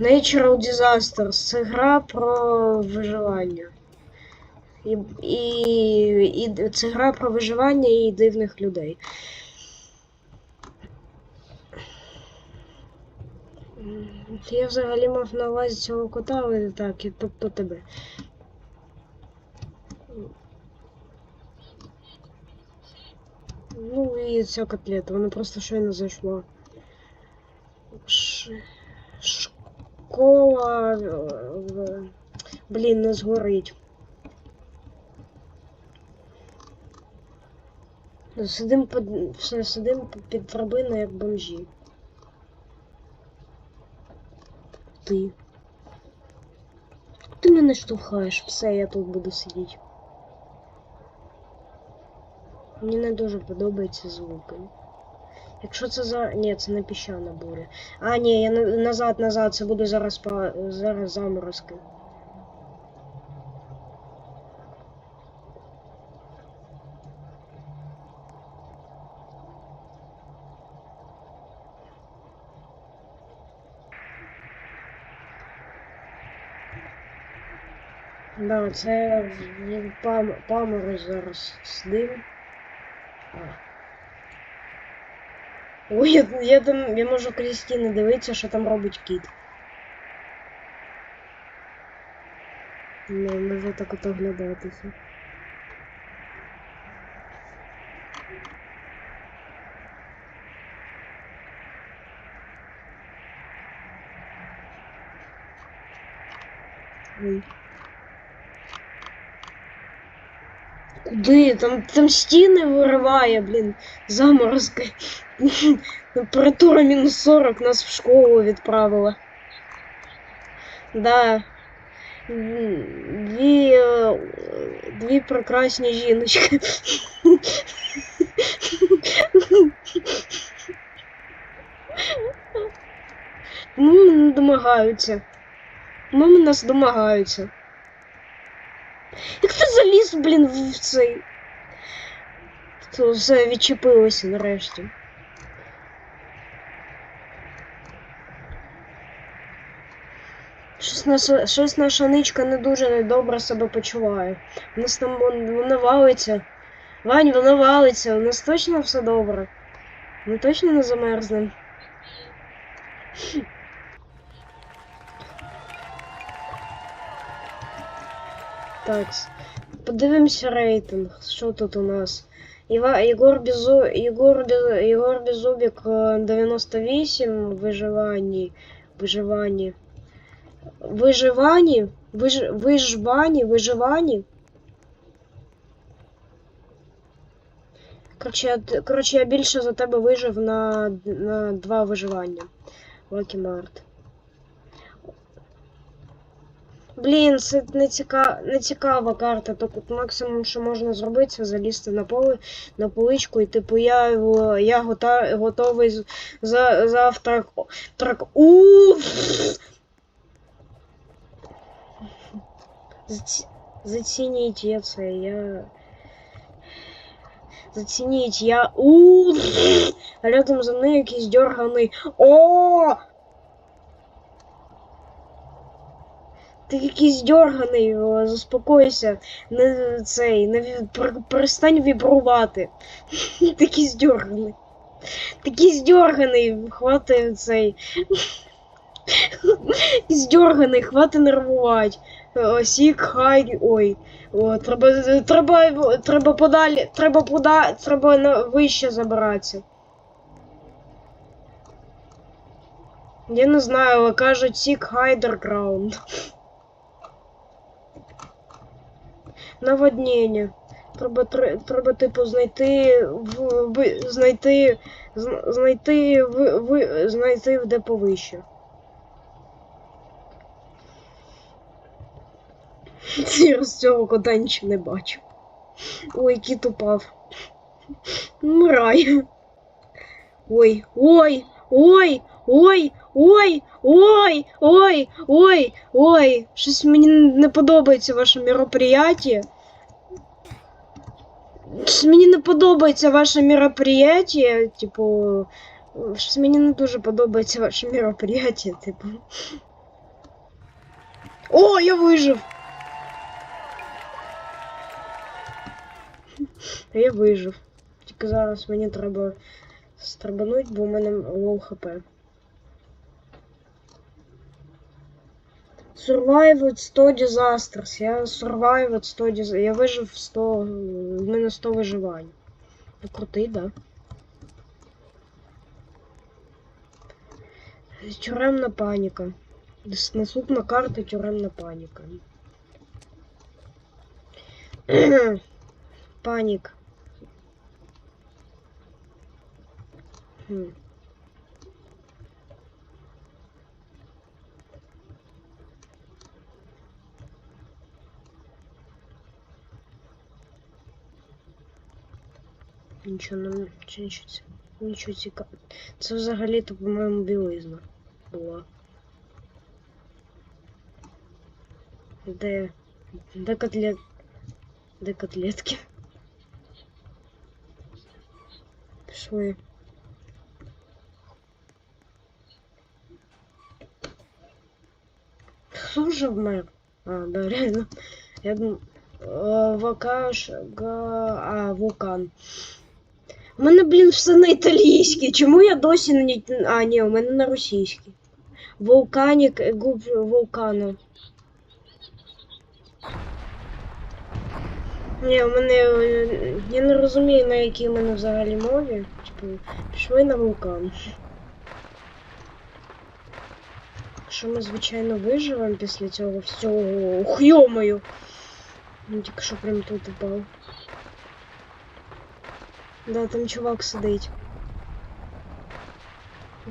Natural Disasters гра про виживання. І, і, і це гра про виживання і дивних людей. Я взагалі мав на увазі цього кота, але так, і тобто тебе. Ну і ця котлета, вона просто щойно зайшла. Ш... Школа. е, в- Блін, не згорить. Сидим під, все, сидим під драбиною, як бомжі. Ти. Ти мене штовхаєш, все, я тут буду сидіти. Мені не дуже подобаються звуки. Якщо це за. Ні, це не піщана буря. А, ні, я назад, назад, це буде зараз па... зараз заморозки. Да, це пам... паморозь зараз сидим. А. Ой, я, я там, я можу Крістіни дивитися, що там робить кіт. Не, можу так от оглядатися. Ой. Куди? Там, там стіни вириває, блін, заморозки. Температура мінус 40 нас в школу відправила. Да. Дві, дві прекрасні жіночки. Ну, домагаються. Ну, нас домагаються. Як блін, в цей. То все відчепилося нарешті. Щось наша, щось наша ничка не дуже добре себе почуває. У нас там вон- вона валиться. Вань, вона валиться, у нас точно все добре. Ми точно не замерзнемо. Так, подивимося рейтинг. Що тут у нас? Іва, Єгор, Безу, Єгор, Без- Єгор Безубік е, 98 в виживанні. Виживанні. Виживанні? Виж, вижбані? Виживанні? Коротше, я, т- коротше, я більше за тебе вижив на, на два виживання. Локі Март. Блін, це не, ціка... не цікава карта. Тут максимум, що можна зробити, це залізти на поле, на поличку, і типу я, я гота... готовий за... завтра. Так. У. Заці... Зацініть я це, я. Зацініть, я. У. Рядом за мною якийсь дерганий. О! Ти якийсь дерганий, о, заспокойся. Не цей, не перестань вібрувати. Ти якийсь дерганий. Ти якийсь цей. Якийсь дерганий, хвати нервувати. О, Сік, хай, ой. О, треба, треба, треба подалі, треба пода, треба на вище забиратися. Я не знаю, але кажуть Сік Хайдерграунд. Наводнення. Треба, треба, типу, знайти в, знайти, зн- знайти в, ви, знайти де повище. Я з цього кота нічого не бачу. Ой, кіт упав. Вмирає. Ой, ой, ой, ой, ой, ой, ой, ой, ой. Щось мені не подобається ваше мероприятие. Щось мені не подобається ваше мероприятие, типу. Щось мені не дуже подобається ваше мероприятие, типу. О, я вижив! Я вижив. Тільки зараз мені треба стрибануть, бо у мене лоу хп. Survived 100 disasters. Я survived 100 disasters. Я вижив 100. В мене 100 виживань. Ну, крутий, да? Тюремна паніка. Наступна карта тюремна паніка. Панік. Нічого не чи нічого, ці- нічого цікавого. Це взагалі-то, по-моєму, білизна була. Де. Де котлет. Де котлетки? Пішли. Хто вже вмер? А, да, реально. Я думаю. Вакаш. Га... А, вулкан. У мене, блін, все на італійській. Чому я досі на А, ні, у мене на російській. Вулканік, е, губ вулкану. Ні, у мене. е, Я не розумію, на якій у мене взагалі мові. Типу, пішли на вулкан. Що ми, звичайно, виживемо після цього всього. Ух, йомою! Ну, тільки що прям тут упав. Да, там чувак сидить.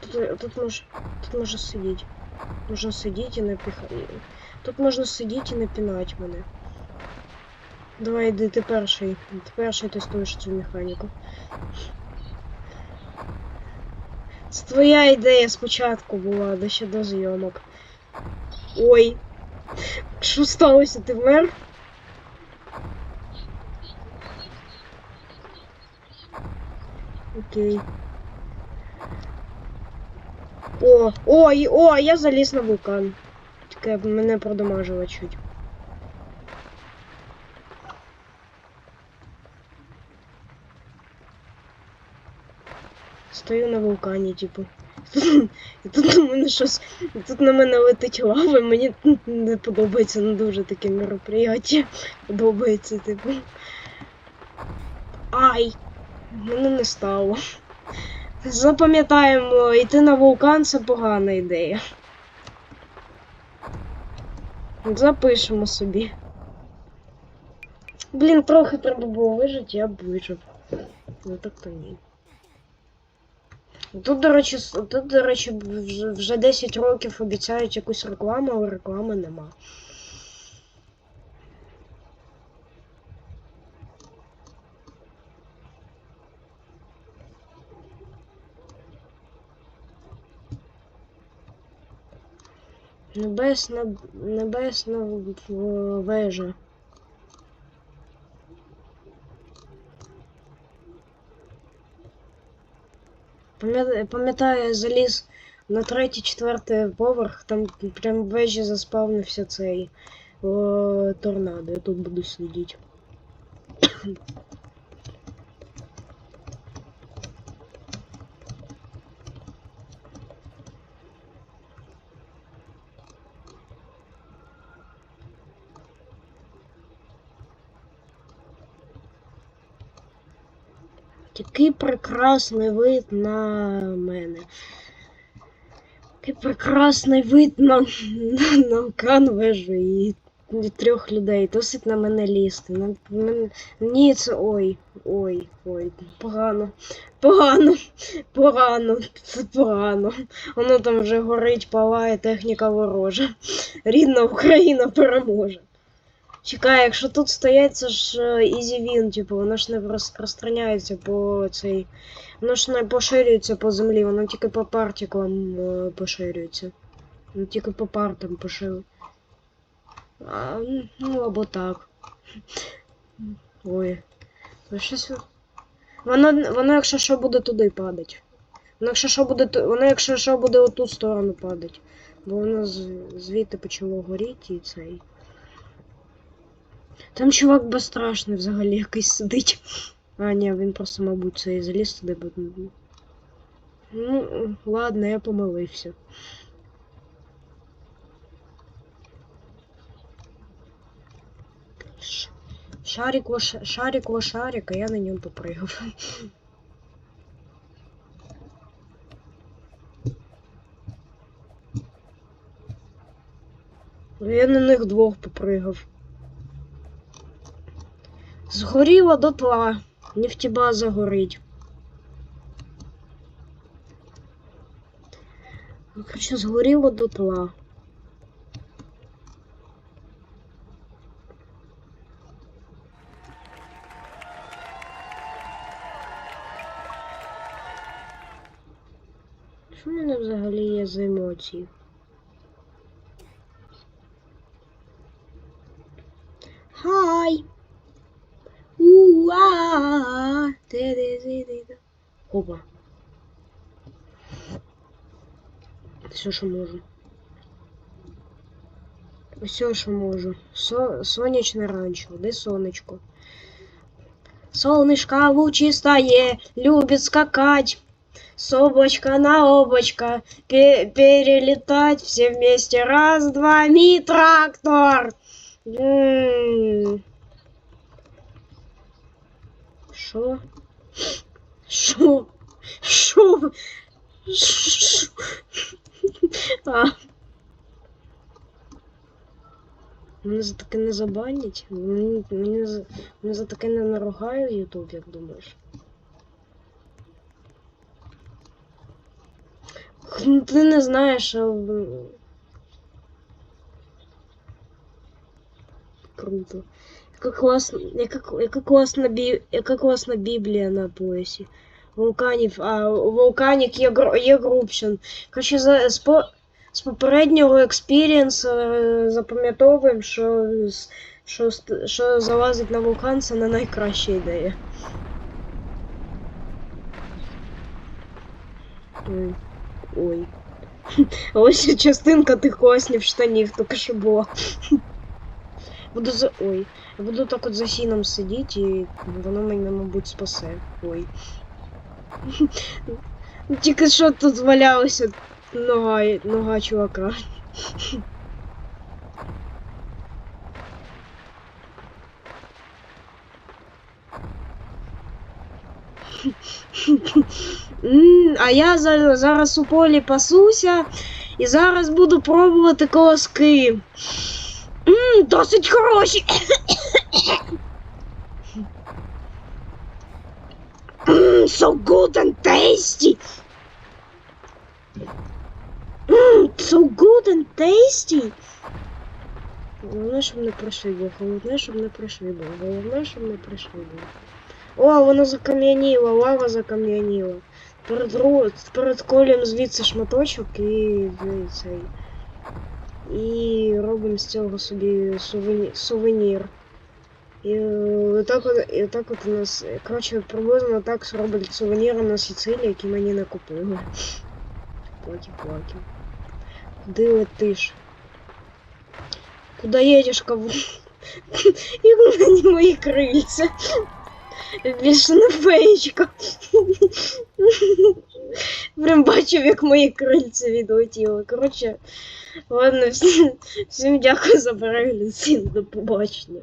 Тут, тут, мож, тут можна сидіти. Можна сидіти і напіхати. Тут можна сидіти і напінати мене. Давай, йди, ти перший. Ти перший тестуєш цю механіку. Це твоя ідея спочатку була, да ще до зйомок. Ой. Що сталося? Ти вмер? Окей. О, ой, о, я заліз на вулкан. Таке мене продамажило чуть. Стою на вулкані, типу. І тут на мене щось. Тут на мене летить лава, і мені не подобається не дуже таке мероприятие. Подобається, типу. Ай! Мене не стало. Запам'ятаємо, йти на вулкан це погана ідея. Запишемо собі. Блін, трохи треба було вижити, я б вижив. Ну так то ні. Тут, до речі, тут, до речі, вже 10 років обіцяють якусь рекламу, але реклами нема. Небесна, небесна вежа. Пам'ятаю, я заліз на третій, четвертий поверх, там прям в вежі заспавнився цей о, торнадо. Я тут буду сидіти. Який прекрасний вид на мене. Який прекрасний вид на, на, на окан вежу і, і трьох людей. Досить на мене лізти. На, мен- ні, це ой, ой, ой, погано. Погано, погано, це погано. Воно там вже горить, палає, техніка ворожа. Рідна Україна переможе. Чекай, якщо тут стоять, це ж е, Win, типу, воно ж не розпространяється по цей. Воно ж не поширюється по землі, воно тільки по партиклам е, поширюється. Ну тільки по партам поширюється. А, ну або так. Ой. Ну, Щось. Воно, воно, якщо що, буде туди падати. Воно, якщо що, буде, ту- воно, якщо що, буде у ту сторону падати. Бо воно звідти почало горіти і цей. Там чувак безстрашний взагалі якийсь сидить. А, ні, він просто, мабуть, цей заліз туди, бо. Ну, ладно, я помилився. Шарик во шарик во а я на нем попрыгал. Я на них двох попригав. Згоріла дотла. Нефтебаза горить. Короче, згоріло дотла. Що в мене взагалі є за емоції? Хай! Уа! Опа. Все, що можу. Все, що можу. Со сонячне ранчо. Де сонечко? Солнышко лучистое, любит скакать. С облачка на облачко пе- перелетать все вместе. Раз, два, ми трактор. М. Шо? Шо? Шо? Шо? А. Мене за таке не забанять. Мені, мені, за- мене за таке не наругає Ютуб, як думаєш? Ти не знаєш, а... Круто. Яка класна, яка, яка класна, бі, яка класна Біблія на поясі. Вулканів, а вулканік є, Гро- є Грубшин. Короче, за, з, по, з попереднього експірієнсу е, запам'ятовуємо, що, з- що, ст- що залазить на вулкан це не найкраща ідея. Ой. Ой. Ось частинка тих класнів штанів, тільки що була. Буду за. Ой. Я буду так от за сіном сидіти і воно мене, мабуть, спасе. Ой. Тільки що тут валялася нога, нога чувака. А я зараз у полі пасуся і зараз буду пробувати колоски. М, Досить хороші. М, So good and tasty. М, So good and tasty. Головне, щоб не пришибло, головне, щоб не пришибло, головне, щоб не пришибло. О, воно закам'яніло, лава закам'яніла. Перед, ру... перед колем звідси шматочок і, і цей. І робимо з цього собі сувені... сувенір. І е, так от, і так от у нас. Коротше, приблизно так роблять сувеніри на Сицилії, які мені не купили. Плакі, плакі. Куди летиш? Куда едешь, кого? Як мені мої крильця. Більше не феєчка. Прям бачив, як мої крильці відлетіли. Коротше, ладно, всім, всім дякую за перегляд, всім до побачення.